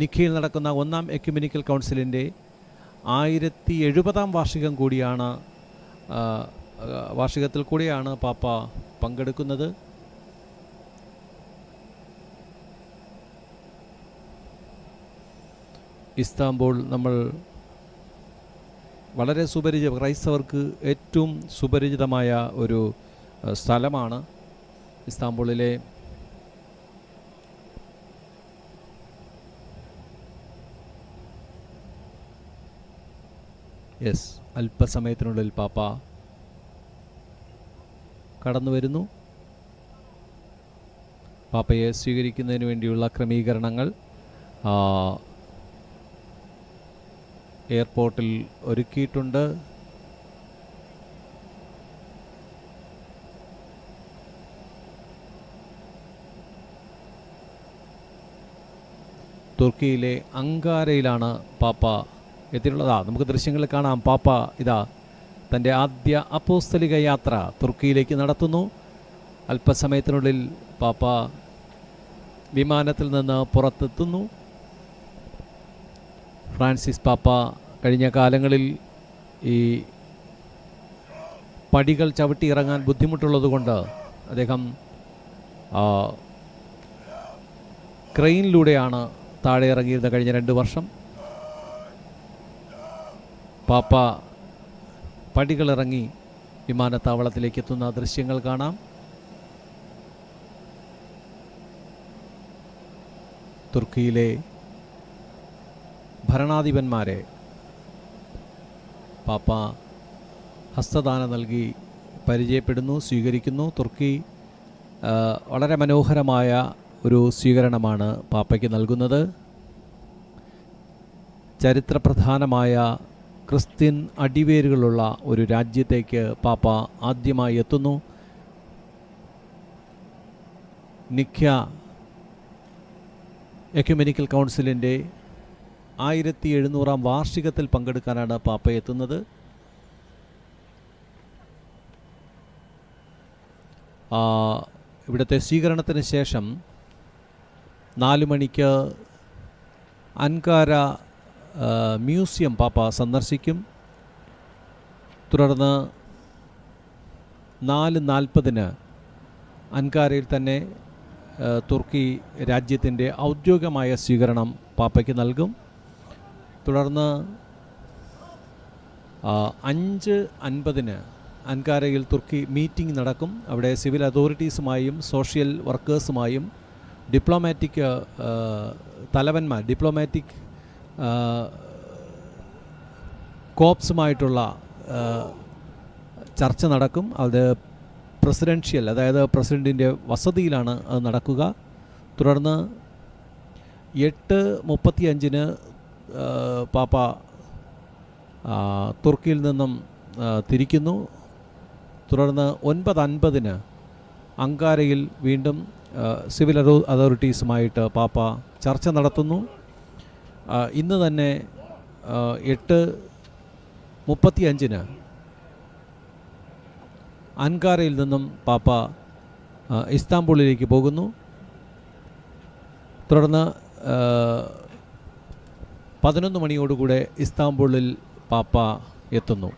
നിഖിയിൽ നടക്കുന്ന ഒന്നാം എക്യുമെനിക്കൽ കൗൺസിലിന്റെ ആയിരത്തി എഴുപതാം വാർഷികം കൂടിയാണ് വാർഷികത്തിൽ കൂടിയാണ് പാപ്പ പങ്കെടുക്കുന്നത്. ഇസ്താംബൂൾ നമ്മൾ വളരെ സുപരിചിത ക്രൈസ്തവർക്ക് ഏറ്റവും സുപരിചിതമായ ഒരു സ്ഥലമാണ് ഇസ്താംബൂളിലെ യെസ് അല്പസമയത്തിനുള്ളിൽ പാപ്പ കടന്നു വരുന്നു പാപ്പയെ സ്വീകരിക്കുന്നതിന് വേണ്ടിയുള്ള ക്രമീകരണങ്ങൾ എയർപോർട്ടിൽ ഒരുക്കിയിട്ടുണ്ട്. തുർക്കിയിലെ അങ്കാരയിലാണ് പാപ്പ എത്തിയിട്ടുള്ളതാ. നമുക്ക് ദൃശ്യങ്ങളിൽ കാണാം. പാപ്പ ഇതാ തന്റെ ആദ്യ അപ്പോസ്തലിക യാത്ര തുർക്കിയിലേക്ക് നടത്തുന്നു. അല്പസമയത്തിനുള്ളിൽ പാപ്പ വിമാനത്തിൽ നിന്ന് പുറത്തെത്തുന്നു. ഫ്രാൻസിസ് പാപ്പ കഴിഞ്ഞ കാലങ്ങളിൽ ഈ പടികൾ ചവിട്ടി ഇറങ്ങാൻ ബുദ്ധിമുട്ടുള്ളതുകൊണ്ട് അദ്ദേഹം ക്രെയിനിലൂടെയാണ് താഴെ ഇറങ്ങിയിരുന്നത് കഴിഞ്ഞ രണ്ട് വർഷം. പാപ്പ പടികളിറങ്ങി വിമാനത്താവളത്തിലേക്ക് എത്തുന്ന ദൃശ്യങ്ങൾ കാണാം. തുർക്കിയിലെ ഭരണാധിപന്മാരെ പാപ്പ ഹസ്തദാനം നൽകി പരിചയപ്പെടുന്നു സ്വീകരിക്കുന്നു. തുർക്കി വളരെ മനോഹരമായ ഒരു സ്വീകരണമാണ് പാപ്പയ്ക്ക് നൽകുന്നത്. ചരിത്രപ്രധാനമായ ക്രിസ്ത്യൻ അടിവേരുകളുള്ള ഒരു രാജ്യത്തേക്ക് പാപ്പ ആദ്യമായി എത്തുന്നു. നിഖ്യ എക്യുമെനിക്കൽ കൗൺസിലിന്റെ ആയിരത്തി എഴുന്നൂറാം വാർഷികത്തിൽ പങ്കെടുക്കാനാണ് പാപ്പ എത്തുന്നത്. ഇവിടുത്തെ സ്വീകരണത്തിന് ശേഷം നാല് മണിക്ക് അൻകാര മ്യൂസിയം പാപ്പ സന്ദർശിക്കും. തുടർന്ന് നാല് നാൽപ്പതിന് അൻകാരയിൽ തന്നെ തുർക്കി രാജ്യത്തിന്റെ ഔദ്യോഗികമായ സ്വീകരണം പാപ്പയ്ക്ക് നൽകും. തുടർന്ന് അഞ്ച് അൻപതിന് അൻകാരയിൽ തുർക്കി മീറ്റിംഗ് നടക്കും. അവിടെ സിവിൽ അതോറിറ്റീസുമായും സോഷ്യൽ വർക്കേഴ്സുമായും ഡിപ്ലോമാറ്റിക് തലവന്മാർ ഡിപ്ലോമാറ്റിക് കോപ്സുമായിട്ടുള്ള ചർച്ച നടക്കും. അത് പ്രസിഡൻഷ്യൽ അതായത് പ്രസിഡന്റിന്റെ വസതിയിലാണ് അത് നടക്കുക. തുടർന്ന് എട്ട് മുപ്പത്തി അഞ്ചിന് പാപ്പ തുർക്കിയിൽ നിന്നും തിരിക്കുന്നു. തുടർന്ന് ഒൻപത് അൻപതിന് അങ്കാരയിൽ വീണ്ടും സിവിൽ അതോ അതോറിറ്റീസുമായിട്ട് പാപ്പ ചർച്ച നടത്തുന്നു. ഇന്ന് തന്നെ എട്ട് മുപ്പത്തി അഞ്ചിന് അൻകാരയിൽ നിന്നും പാപ്പ ഇസ്താംബൂളിലേക്ക് പോകുന്നു. തുടർന്ന് പതിനൊന്ന് മണിയോടുകൂടെ ഇസ്താംബൂളിൽ പാപ്പ എത്തുന്നു.